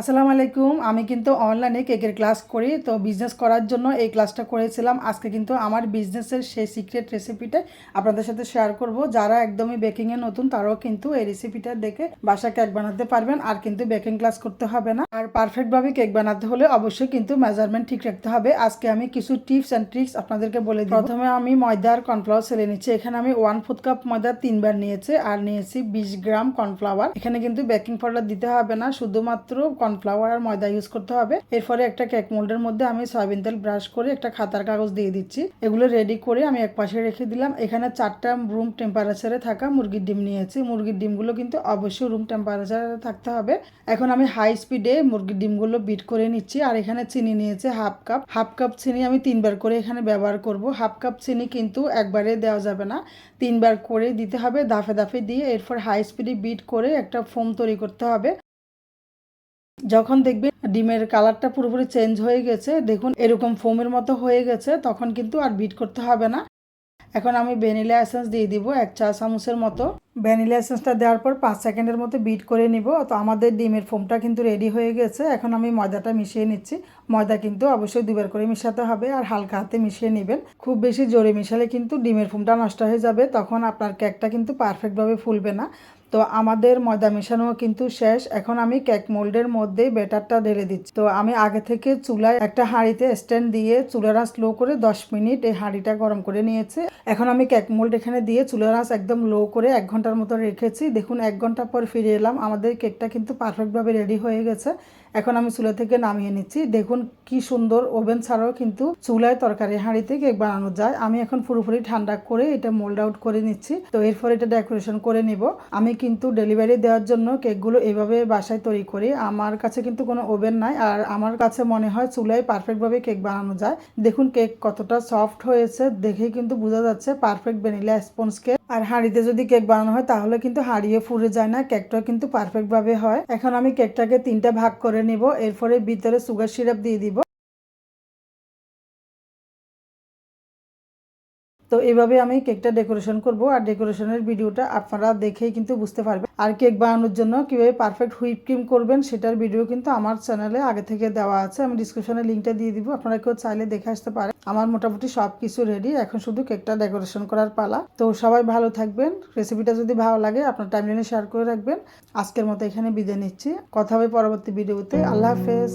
আসসালামু আলাইকুম। আমি কিন্তু অনলাইনে কেকের ক্লাস করি, তো বিজনেস করার জন্য এই ক্লাসটা করেছিলাম। আজকে কিন্তু আমার বিজনেসের সেই সিক্রেট রেসিপিটা আপনাদের সাথে শেয়ার করব। যারা একদমই বেকিংয়ে নতুন, তারাও কিন্তু এই রেসিপিটা দেখে বাসা কেক বানাতে পারবেন, আর কিন্তু বেকিং ক্লাস করতে হবে না। আর পারফেক্টভাবে কেক বানাতে হলে অবশ্যই কিন্তু মেজারমেন্ট ঠিক রাখতে হবে। আজকে আমি কিছু টিপস অ্যান্ড ট্রিক্স আপনাদেরকে বলে দিই প্রথমে আমি ময়দা আর কর্নফ্লাওয়ার সেলে নিচ্ছি। এখানে আমি ওয়ান ফুট কাপ ময়দা তিনবার নিয়েছি, আর নিয়েছি বিশ গ্রাম কর্নফ্লাওয়ার এখানে কিন্তু বেকিং পাউডার দিতে হবে না, শুধুমাত্র কর্নফ্লাওয়ার আর ময়দা ইউজ করতে হবে। এরপরে একটা কেক মোল্ডের মধ্যে আমি সয়াবিন তেল ব্রাশ করে একটা খাতার কাগজ দিয়ে দিচ্ছি। এগুলো রেডি করে আমি এক পাশে রেখে দিলাম। এখানে চারটা রুম টেম্পারেচারে থাকা মুরগির ডিম নিয়েছি। মুরগির ডিমগুলো কিন্তু অবশ্যই রুম টেম্পারেচারে থাকতে হবে। এখন আমি হাই স্পিডে মুরগির ডিমগুলো বিট করে নিচ্ছি। আর এখানে চিনি নিয়েছে হাফ কাপ হাফ কাপ চিনি আমি তিনবার করে এখানে ব্যবহার করব। হাফ কাপ চিনি কিন্তু একবারে দেওয়া যাবে না। তিনবার করে দিতে হবে দাফে দাফে দিয়ে এরপর হাই স্পিডে বিট করে একটা ফোম তৈরি করতে হবে। যখন দেখবেন ডিমের কালারটা পুরোপুরি চেঞ্জ হয়ে গেছে, দেখুন এরকম ফোমের মতো হয়ে গেছে, তখন কিন্তু আর বিট করতে হবে না। এখন আমি ভ্যানিলা এসেন্স দিয়ে দিব, এক চা চামচের মতো। ভ্যানিলা এসেন্সটা দেওয়ার পর পাঁচ সেকেন্ডের মতো বিট করে নিব। তো আমাদের ডিমের ফোমটা কিন্তু রেডি হয়ে গেছে। এখন আমি ময়দাটা মিশিয়ে নিচ্ছি। ময়দা কিন্তু অবশ্যই দুবার করে মিশাতে হবে আর হালকা হাতে মিশিয়ে নেবেন। খুব বেশি জোরে মিশালে কিন্তু ডিমের ফোমটা নষ্ট হয়ে যাবে, তখন আপনার কেকটা কিন্তু পারফেক্টভাবে ফুলবে না। তো আমাদের ময়দা মেশানো কিন্তু শেষ। এখন আমি কেক মোল্ডের মধ্যে ব্যাটারটা ঢেলে দিচ্ছি। তো আমি আগে থেকে চুলায় একটা হাঁড়িতে স্ট্যান্ড দিয়ে চুলার আঁচ লো করে দশ মিনিট এই হাঁড়িটা গরম করে নিয়েছে। এখন আমি কেক মোল্ড এখানে দিয়ে চুলার আঁচ একদম লো করে এক ঘণ্টার মতো রেখেছি। দেখুন, এক ঘণ্টা পর ফিরে এলাম। আমাদের কেকটা কিন্তু পারফেক্টভাবে রেডি হয়ে গেছে। এখন আমি চুলা থেকে নামিয়ে নিচ্ছি। দেখুন, কি সুন্দর ওভেন ছাড়াও কিন্তু চুলায় তরকারি হাঁড়িতে কেক বানানো যায়। আমি এখন পুরোপুরি ঠান্ডা করে এটা মোল্ড আউট করে নিচ্ছি। তো এরপর এটা ডেকোরেশন করে নিব। আমি কিন্তু ডেলিভারি দেওয়ার জন্য কেকগুলো এভাবে বাসায় তৈরি করি। আমার কাছে কিন্তু কোনো ওভেন নাই আর আমার কাছে মনে হয় চুলায় পারফেক্টভাবে কেক বানানো যায়। দেখুন কেক কতটা সফট হয়েছে, দেখেই কিন্তু বোঝা যাচ্ছে পারফেক্ট ভ্যানিলা স্পঞ্জ কেক আর হাঁড়িতে যদি কেক বানানো হয় তাহলে কিন্তু হাঁড়িয়ে ফুরে যায় না কেকটা কিন্তু পারফেক্টভাবে হয়। এখন আমি কেকটাকে তিনটা ভাগ করে নিব, এরপরে ভিতরে সুগার সিরাপ দিয়ে দিব। তো এইভাবে আমি কেকটা ডেকোরেশন করব আর ডেকোরেশনের ভিডিওটা আপনারা দেখেই কিন্তু বুঝতে পারবেন। আর কেক বানানোর জন্য কীভাবে পারফেক্ট হুইপ ক্রিম করবেন সেটার ভিডিও কিন্তু আমার চ্যানেলে আগে থেকে দেওয়া আছে। আমি ডিসক্রিপশনে লিঙ্কটা দিয়ে দিব, আপনারা কেউ চাইলে দেখে আসতে পারেন। আমার মোটামুটি সব কিছু রেডি, এখন শুধু কেকটা ডেকোরেশন করার পালা। তো সবাই ভালো থাকবেন, রেসিপিটা যদি ভালো লাগে আপনার টাইমলাইনে শেয়ার করে রাখবেন। আজকের মতো এখানে বিদায় নিচ্ছি, কথা হবে পরবর্তী ভিডিওতে। আল্লাহ হাফেজ।